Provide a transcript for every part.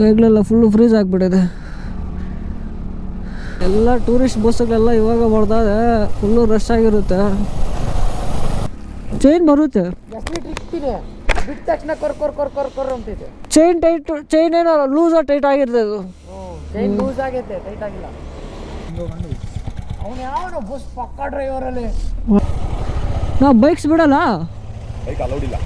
ಕೈಗಳೆಲ್ಲ full freeze ಆಗಿಬಿಟ್ಟಿದೆ. ಎಲ್ಲ tourist ಬಸ್ಸುಗಳೆಲ್ಲ ಇವಾಗ ಹೊಡೆದಾಗ ಫುಲ್ಲು ರಶ್ ಆಗಿರುತ್ತೆ. ಚೈನ್ ಬರುತ್ತೆ. ಚೈನ್ ಟೈಟ್ ಚೈನ್ ಏನೋ ಲೂಸ್ ಟೈಟ್ ಆಗಿರ್ತದೆ ಅದು. ಚೈನ್ ಲೂಸ್ ಆಗೈತೆ ಟೈಟ್ ಆಗಿಲ್ಲ. ಅವನು ಯಾವನು ಬಸ್ ಪಕ್ಕ ಡ್ರೈವರಲ್ಲಿ ನಾವು ಬೈಕ್ಸ್ ಬಿಡಲ್ಲ? ಬೈಕ್ ಅಲೌಡ್ ಇಲ್ಲ.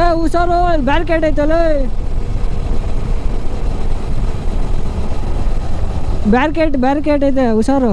ಏ ಹುಷಾರು ಅಲ್ಲಿ ಬ್ಯಾರಿಕೇಡ್ ಐತಲ್ಲ. ಬ್ಯಾರಿಕೇಡ್ ಬ್ಯಾರಿಕೇಡ್ ಐತೆ ಹುಷಾರು.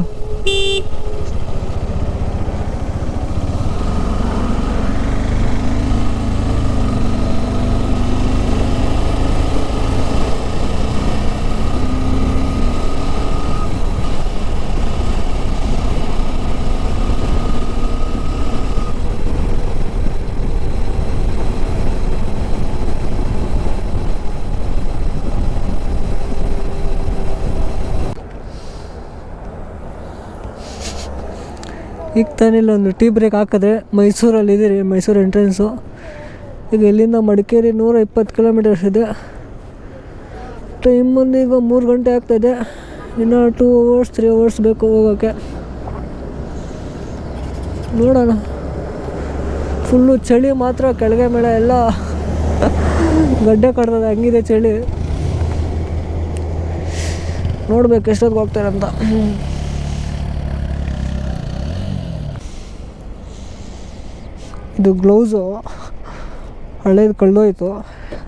ಈಗ ತಾನೇ ಒಂದು ಟೀ ಬ್ರೇಕ್ ಹಾಕಿದ್ರೆ ಮೈಸೂರಲ್ಲಿ ಇದ್ದೀರಿ ಮೈಸೂರು ಎಂಟ್ರೆನ್ಸು. ಈಗ ಇಲ್ಲಿಂದ ಮಡಿಕೇರಿ ನೂರ ಇಪ್ಪತ್ತು ಕಿಲೋಮೀಟರ್ಸ್ ಇದೆ. ಟೈಮ್ ಈಗ ಮೂರು ಗಂಟೆ ಆಗ್ತಾಯಿದೆ ಇನ್ನು ಟೂ ಅವರ್ಸ್ ತ್ರೀ ಅವರ್ಸ್ ಬೇಕು ಹೋಗೋಕ್ಕೆ ನೋಡೋಣ. ಫುಲ್ಲು ಚಳಿ ಮಾತ್ರ, ಕೆಳಗೆ ಮೇಳೆ ಎಲ್ಲ. ಗಡ್ಡೆ ಕಡ್ದದೆ, ಹಂಗಿದೆ ಚಳಿ? ನೋಡ್ಬೇಕು ಎಷ್ಟೊತ್ತಿಗೆ ಹೋಗ್ತಾರೆ ಅಂತ. ಇದು ಗ್ಲೌಸು ಹಳೇದು ಕಳೆದೋಯ್ತು.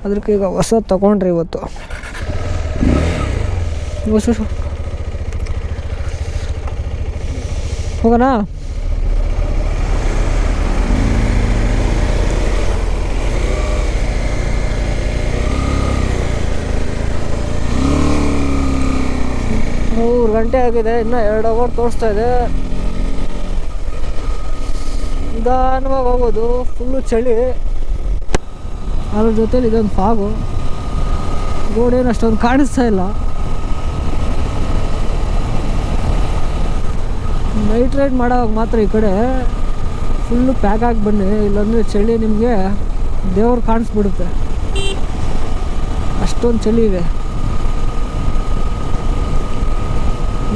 ಅದಕ್ಕೆ ಈಗ ಹೊಸ ತೊಗೊಂಡ್ರಿ ಇವತ್ತು. ಹೋಗೋಣ? ಮೂರು ಗಂಟೆ ಆಗಿದೆ, ಇನ್ನೂ ಎರಡು ಅವರ್ ತೋರಿಸ್ತಾ ಇದೆ. ನಿಧಾನವಾಗಿ ಹೋಗೋದು ಫುಲ್ಲು ಚಳಿ. ಅದ್ರ ಜೊತೇಲಿ ಇದೊಂದು ಫಾಗು. ರೋಡ್ ಅಷ್ಟೊಂದು ಕಾಣಿಸ್ತಾ ಇಲ್ಲ. ನೈಟ್ ರೈಡ್ ಮಾಡೋವಾಗ ಮಾತ್ರ ಈ ಕಡೆ ಫುಲ್ಲು ಪ್ಯಾಕ್ ಆಗಿ ಬನ್ನಿ ಇಲ್ಲಾಂದರೆ ಚಳಿ ನಿಮಗೆ ದೇವ್ರು ಕಾಣಿಸ್ಬಿಡುತ್ತೆ. ಅಷ್ಟೊಂದು ಚಳಿ ಇದೆ.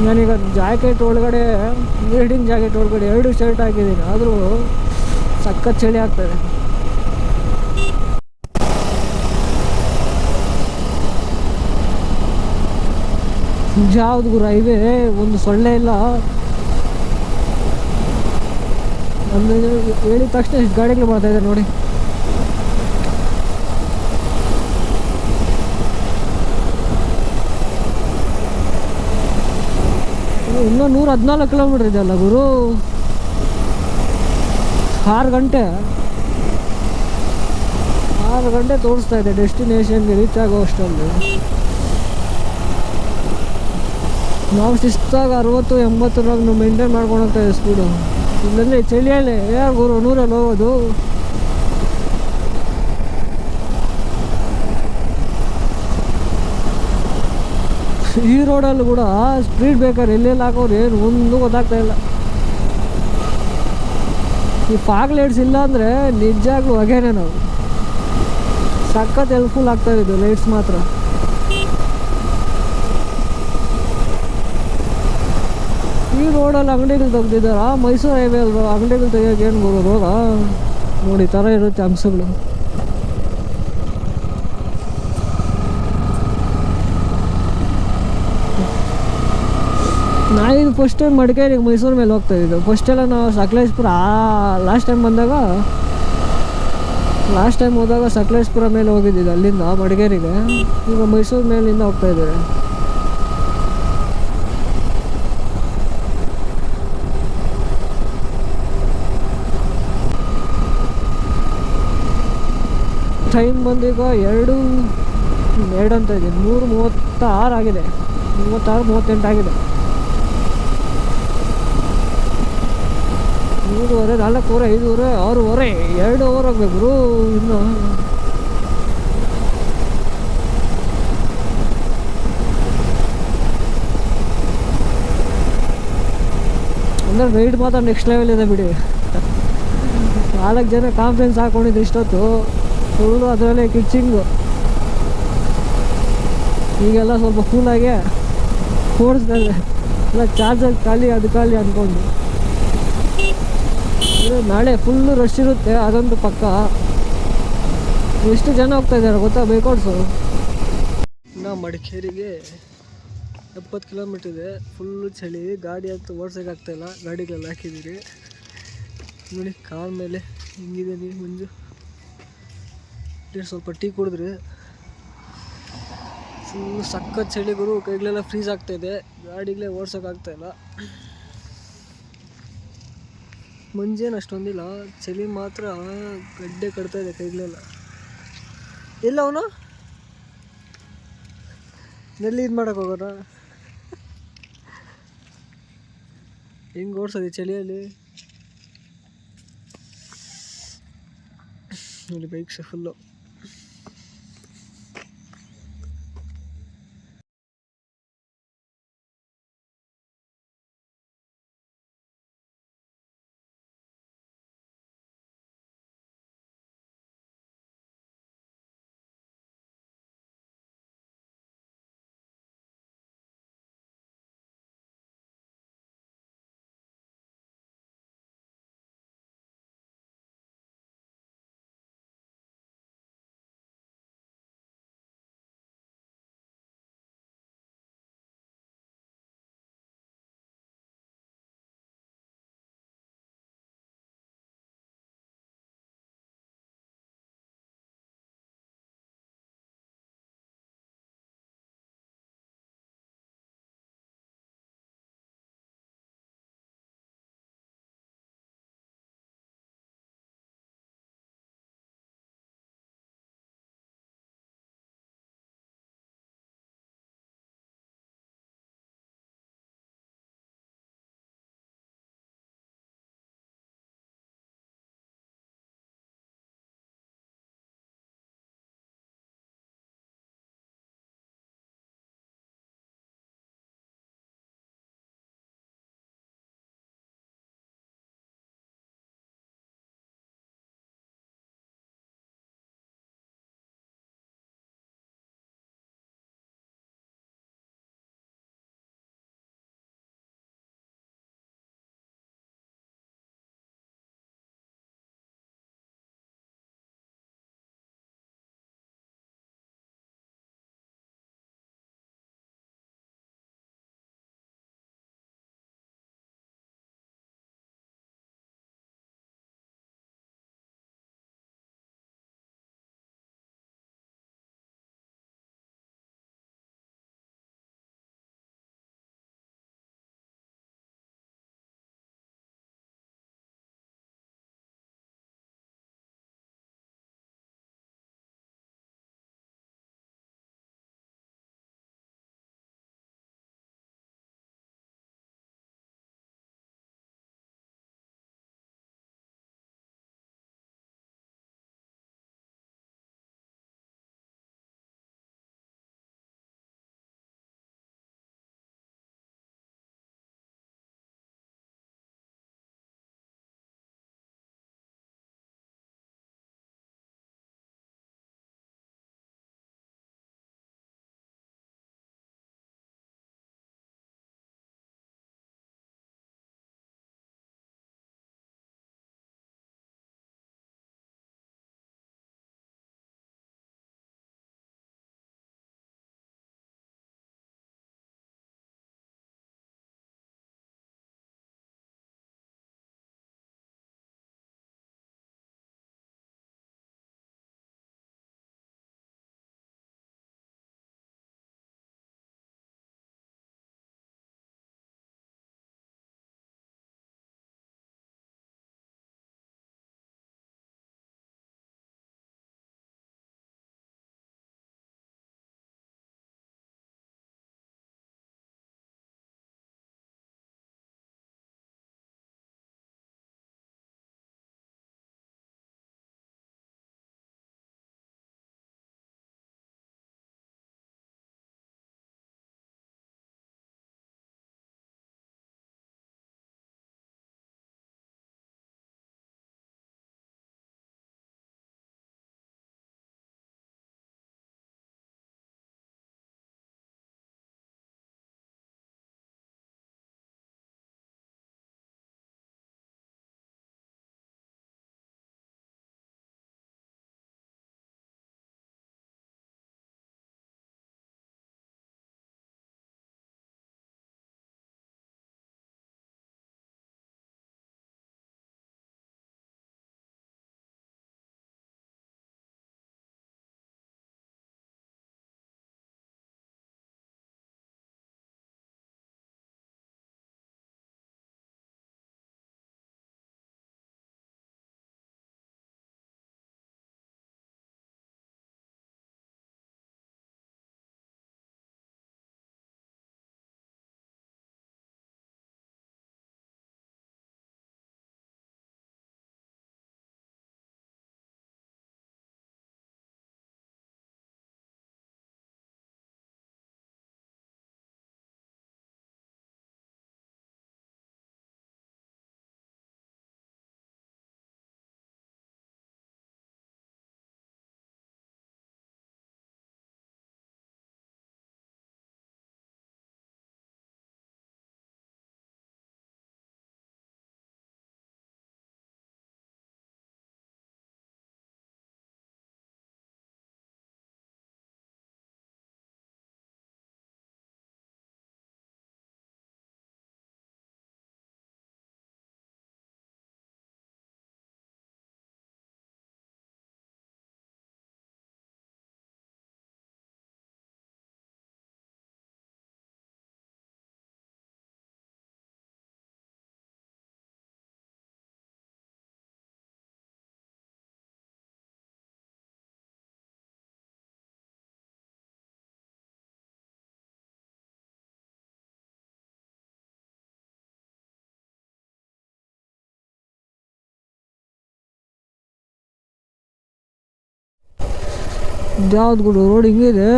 ನಾನೀಗ ಜಾಕೆಟ್ ಒಳಗಡೆ ರೀಡಿಂಗ್ ಜಾಕೆಟ್ ಒಳಗಡೆ ಎರಡು ಶರ್ಟ್ ಹಾಕಿದ್ದೀನಿ. ಆದರೂ ಸಖತ್ ಚಳಿ ಆಗ್ತದೆ ಗುರು ಹೈವೇ, ಒಂದು ಸೊಳ್ಳೆ ಇಲ್ಲ. ಒಂದು ಹೇಳಿದ ತಕ್ಷಣ ಇಷ್ಟು ಗಾಡಿಗಳು ಮಾಡ್ತಾ ಇದೆ ನೋಡಿ. ಇನ್ನೂ ನೂರ ಹದಿನಾಲ್ಕು ಕಿಲೋಮೀಟ್ರ್ ಇದೆಯಲ್ಲ ಗುರು? ಆರು ಗಂಟೆ. ಆರು ಗಂಟೆ ತೋರಿಸ್ತಾ ಇದೆ ಡೆಸ್ಟಿನೇಷನ್ಗೆ ರೀಚ್ ಆಗೋ ಅಷ್ಟೊಂದು. ನಾವು ಶಿಸ್ತಾಗ ಅರವತ್ತು ಎಂಬತ್ತರಾಗ ನಾವು ಮೇಂಟೈನ್ ಮಾಡ್ಕೊಂಡು ಹೋಗ್ತಾ ಇದೆ ಸ್ಪೀಡು ಇಲ್ಲಂದ್ರೆ ಚಳಿಯಲ್ಲಿ. ಯಾರು ಗುರು, ನೂರಲ್ಲಿ ಹೋಗೋದು? ಈ ರೋಡಲ್ಲೂ ಕೂಡ ಸ್ಟ್ರೀಟ್ ಬೇಕಾದ್ರೆ ಎಲ್ಲೆಲ್ಲಿ ಹಾಕೋರು ಏನು ಒಂದು ಗೊತ್ತಾಗ್ತಾ ಇಲ್ಲ. ಈ ಫಾಗ್ ಲೈಟ್ಸ್ ಇಲ್ಲ ಅಂದರೆ ನಿಜಾಗ್ಲೂ ಹಗೇನೆ ನಾವು. ಸಖತ್ ಹೆಲ್ಪ್ಫುಲ್ ಆಗ್ತಾ ಇದು ಲೈಟ್ಸ್ ಮಾತ್ರ. ಈ ರೋಡಲ್ಲಿ ಅಂಗಡಿಗಳು ತೆಗ್ದಿದ್ದಾರ? ಮೈಸೂರು ಹೈವೇ ಅಲ್ವಾ ಅಂಗಡಿಗಳು ತೆಗಿಯೋಕೆ ಏನು ಬರೋ ರೋಗ? ನೋಡಿ ಥರ ಇರುತ್ತೆ ಅಂಶಗಳು ನಾವಿದು ಫಸ್ಟ್ ಟೈಮ್ ಮಡಿಕೇರಿಗೆ ಮೈಸೂರು ಮೇಲೆ ಹೋಗ್ತಾ ಫಸ್ಟ್ ಎಲ್ಲ ನಾವು ಸಕಲೇಶ್ಪುರ ಲಾಸ್ಟ್ ಟೈಮ್ ಬಂದಾಗ ಲಾಸ್ಟ್ ಟೈಮ್ ಹೋದಾಗ ಸಕಲೇಶ್ಪುರ ಮೇಲೆ ಹೋಗಿದ್ದಿದ್ದು ಅಲ್ಲಿಂದ ಮಡಿಕೇರಿಗೆ ಈಗ ಮೈಸೂರು ಮೇಲಿಂದ ಹೋಗ್ತಾ ಇದ್ದೇವೆ. ಟೈಮ್ ಬಂದೀಗ ಎರಡು ಎರಡು ಅಂತ ಇದೆ. ಮೂರು ಮೂವತ್ತಾರು ಆಗಿದೆ. ಮೂವತ್ತಾರು ಮೂವತ್ತೆಂಟು ಆಗಿದೆ. ಮೂರುವರೆ ನಾಲ್ಕೂವರೆ, ಐದೂವರೆ, ಆರೂವರೆ ಎರಡು ಓವರ್ ಆಗಬೇಕು ಇನ್ನು. ಅಂದರೆ ರೈಡ್ ಮಾತ್ರ ನೆಕ್ಸ್ಟ್ ಲೆವೆಲ್ ಇದೆ ಬಿಡಿ. ನಾಲ್ಕು ಜನ ಕಾನ್ಫಿಡೆನ್ಸ್ ಹಾಕೊಂಡಿದ್ದು ಇಷ್ಟೊತ್ತು ಫುಲ್ಲು ಅದರಲ್ಲೇ ಕಿಚ್ಚಿಂಗು ಈಗೆಲ್ಲ ಸ್ವಲ್ಪ ಕೂಲಾಗೆ ಇದೆ ಎಲ್ಲ ಚಾರ್ಜರ್ ಖಾಲಿ, ಅದು ಖಾಲಿ ಅಂದ್ಕೊಂಡು ನಾಳೆ ಫುಲ್ಲು ರಶ್ ಇರುತ್ತೆ, ಅದೊಂದು ಪಕ್ಕ. ಎಷ್ಟು ಜನ ಹೋಗ್ತಾ ಇದ್ದಾರೆ ಗೊತ್ತಾ ಬೇಕೋಡ್ಸು ಇನ್ನು ಮಡಿಕೇರಿಗೆ ಎಪ್ಪತ್ತು ಕಿಲೋಮೀಟ್ರ್ ಇದೆ. ಫುಲ್ಲು ಚಳಿ, ಗಾಡಿ ಅಂತೂ ಓಡ್ಸೋಕೆ ಆಗ್ತಾಯಿಲ್ಲ ಗಾಡಿಗಳೆಲ್ಲ ಹಾಕಿದ್ದೀರಿ. ನೋಡಿ ಕಾರ್ ಮೇಲೆ ಹಿಂಗಿದೆ ನೀರು ಮಂಜು ಸ್ವಲ್ಪ ಟೀ ಕುಡಿದ್ರಿ. ಫುಲ್ ಸಕ್ಕತ್ ಚಳಿಗರು, ಕೈಗಳೆಲ್ಲ ಫ್ರೀಸ್ ಆಗ್ತಾಯಿದೆ ಗಾಡಿಗಳೇ ಓಡ್ಸೋಕೆ ಆಗ್ತಾಯಿಲ್ಲ ಮಂಜೇನು ಅಷ್ಟೊಂದಿಲ್ಲ. ಚಳಿ ಮಾತ್ರ ಗಡ್ಡೆ ಕಟ್ತಾ ಇದೆ ಕೈಗಳೆಲ್ಲ. ಇಲ್ಲ ಅವನು? ನಲ್ಲಿ ಇದು ಮಾಡೋಕೆ ಹೋಗೋಣ ಹೆಂಗೆ ಓಡಿಸೋದು ಚಳಿಯಲ್ಲಿ? ನೋಡಿ ಬೈಕ್ಸ್ ಫುಲ್ಲು ಯಾವ್ದು ಗುಡು ರೋಡ್ ಹಿಂಗಿದೆ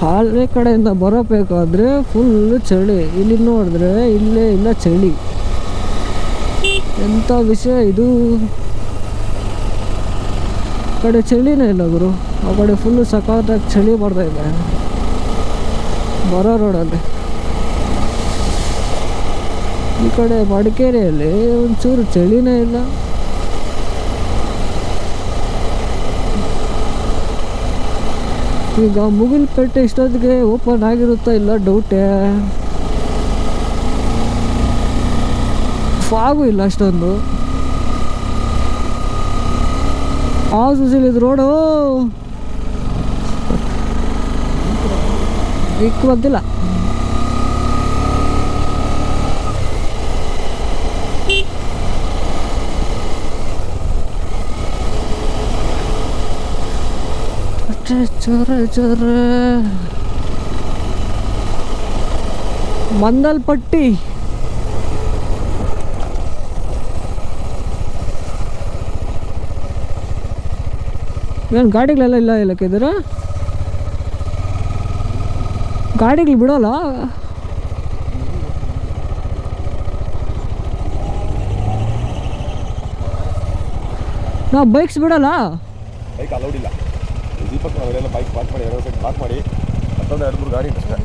ಹಾಲೆ ಕಡೆಯಿಂದ ಬರಬೇಕಾದ್ರೆ ಫುಲ್ಲು ಚಳಿ. ಇಲ್ಲಿ ನೋಡಿದ್ರೆ ಇಲ್ಲೇ ಇಲ್ಲ ಚಳಿ. ಎಂಥ ವಿಷಯ ಇದು? ಕಡೆ ಚಳಿನೇ ಇಲ್ಲ ಗುರು. ಆ ಕಡೆ ಫುಲ್ಲು ಸಖತ್ತಾಗಿ ಚಳಿ ಬರ್ತಾ ಇದೆ. ಬರೋ ರೋಡಲ್ಲಿ ಈ ಕಡೆ ಮಡಿಕೇರಿಯಲ್ಲಿ ಒಂಚೂರು ಚಳಿನೇ ಇಲ್ಲ. ಈಗ ಮುಗಿಲ್ಪೇಟೆ ಇಷ್ಟೊತ್ತಿಗೆ ಓಪನ್ ಆಗಿರುತ್ತಾ ಇಲ್ಲ ಡೌಟೇ. ಫಾಗು ಇಲ್ಲ ಅಷ್ಟೊಂದು. ಆ ಸುಸಿಲಿದ್ ರೋಡು ಇಕ್ ಬಂದಿಲ್ಲ. ಚೊರೆ ಚೊರೆ ಮಂದಲ್ಪಟ್ಟಿ. ಏನು ಗಾಡಿಗಳೆಲ್ಲ ಇಲ್ಲ ಇಲ್ಲಕ್ಕಿದ್ರೆ ಗಾಡಿಗಳು ಬಿಡೋಲ್ಲ? ನಾವು ಬೈಕ್ಸ್ ಬಿಡೋಲ್ಲ? ಬೈಕ್ ಅಲೌಡ್ ಇಲ್ಲ. ದೀಪಕ್ ನಾವೆಲ್ಲ ಬೈಕ್ ಪಾರ್ಕ್ ಮಾಡಿ ಎರಡು ಸೈಡ್ ಪಾರ್ಕ್ ಮಾಡಿ ಮತ್ತೊಂದು ಎರಡು ಮೂರು ಗಾಡಿ ಅಷ್ಟೇ